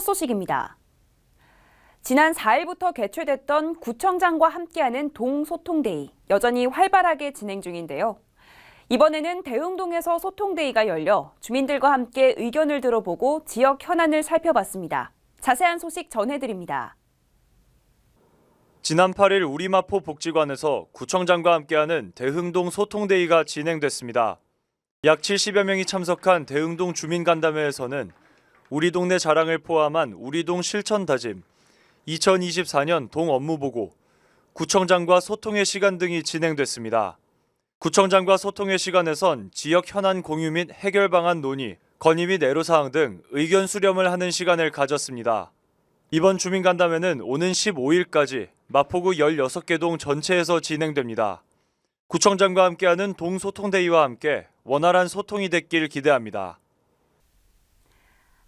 첫 소식입니다. 지난 4일부터 개최됐던 구청장과 함께하는 동소통데이 여전히 활발하게 진행 중인데요. 이번에는 대흥동에서 소통데이가 열려 주민들과 함께 의견을 들어보고 지역 현안을 살펴봤습니다. 자세한 소식 전해드립니다. 지난 8일 우리마포 복지관에서 구청장과 함께하는 대흥동 소통데이가 진행됐습니다. 약 70여 명이 참석한 대흥동 주민간담회에서는 우리 동네 자랑을 포함한 우리 동 실천 다짐, 2024년 동 업무 보고, 구청장과 소통의 시간 등이 진행됐습니다. 구청장과 소통의 시간에선 지역 현안 공유 및 해결 방안 논의, 건의 및 애로사항 등 의견 수렴을 하는 시간을 가졌습니다. 이번 주민간담회는 오는 15일까지 마포구 16개 동 전체에서 진행됩니다. 구청장과 함께하는 동소통데이와 함께 원활한 소통이 됐길 기대합니다.